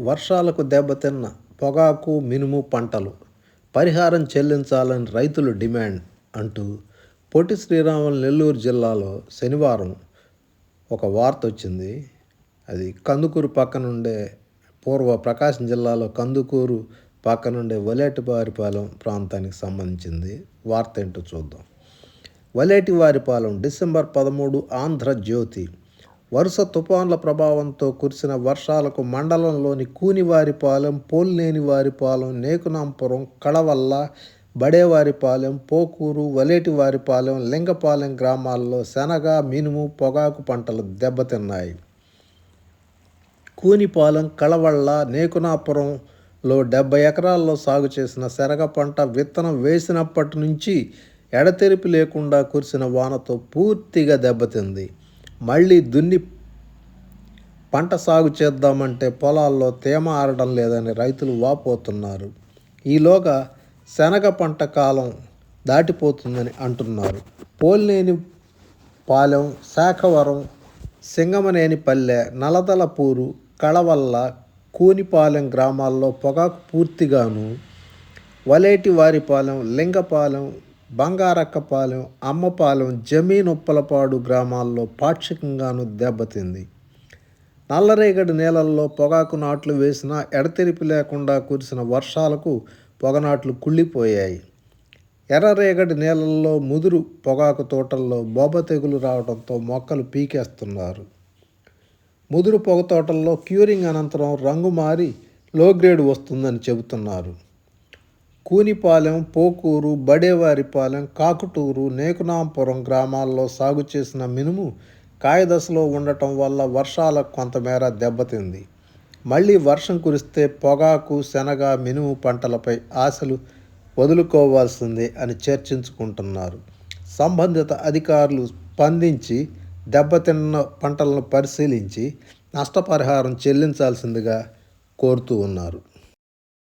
వర్షాలకు దెబ్బతిన్న పొగాకు మినుము పంటలు పరిహారం చెల్లించాలని రైతులు డిమాండ్ అంటూ పొట్టి శ్రీరాములు నెల్లూరు జిల్లాలో శనివారం ఒక వార్త వచ్చింది. అది కందుకూరు పక్కనుండే పూర్వ ప్రకాశం జిల్లాలో కందుకూరు పక్కనుండే వలేటివారిపాలెం ప్రాంతానికి సంబంధించింది. వార్త ఏంటో చూద్దాం. వలేటివారిపాలెం డిసెంబర్ పదమూడు ఆంధ్రజ్యోతి వరుస తుఫాన్ల ప్రభావంతో కురిసిన వర్షాలకు మండలంలోని కూనివారిపాలెం పోల్నేనివారిపాలెం నేకునాంపురం కడవల్ల బడేవారిపాలెం పోకూరు వలేటివారిపాలెం లింగపాలెం గ్రామాల్లో శనగ మినుము పొగాకు పంటలు దెబ్బతిన్నాయి. కూనిపాలెం కళవళ్ళ నేకునాపురంలో డెబ్బై ఎకరాల్లో సాగు చేసిన శనగ పంట విత్తనం వేసినప్పటి నుంచి ఎడతెరిపి లేకుండా కురిసిన వానతో పూర్తిగా దెబ్బతింది. మళ్ళీ దున్ని పంట సాగు చేద్దామంటే పొలాల్లో తేమ ఆరడం లేదని రైతులు వాపోతున్నారు. ఈలోగా శనగ పంట కాలం దాటిపోతుందని అంటున్నారు. పోలినేని పాలెం శాఖవరం సింగమనేని పల్లె నలదలపూరు కళవల్ల కూనిపాలెం గ్రామాల్లో పొగాకు పూర్తిగాను వలేటి వారిపాలెం లింగపాలెం బంగారక్కపాలెం అమ్మపాలెం జమీన్ ఉప్పలపాడు గ్రామాల్లో పాక్షికంగాను దెబ్బతింది. నల్లరేగడి నేలల్లో పొగాకు నాట్లు వేసినా ఎడతెరిపి లేకుండా కురిసిన వర్షాలకు పొగనాట్లు కుళ్ళిపోయాయి. ఎర్రరేగడి నేలల్లో ముదురు పొగాకు తోటల్లో బొబ్బ తెగులు రావడంతో మొక్కలు పీకేస్తున్నారు. ముదురు పొగ తోటల్లో క్యూరింగ్ అనంతరం రంగు మారి లో గ్రేడ్ వస్తుందని చెబుతున్నారు. కూనిపాలెం పోకూరు బడేవారిపాలెం కాకుటూరు నేకునాంపురం గ్రామాల్లో సాగు చేసిన మినుము కాయదశలో ఉండటం వల్ల వర్షాలకు కొంతమేర దెబ్బతింది. మళ్ళీ వర్షం కురిస్తే పొగాకు శనగ మినుము పంటలపై ఆశలు వదులుకోవాల్సిందే అని చర్చించుకుంటున్నారు. సంబంధిత అధికారులు స్పందించి దెబ్బతిన్న పంటలను పరిశీలించి నష్టపరిహారం చెల్లించాల్సిందిగా కోరుతూ ఉన్నారు.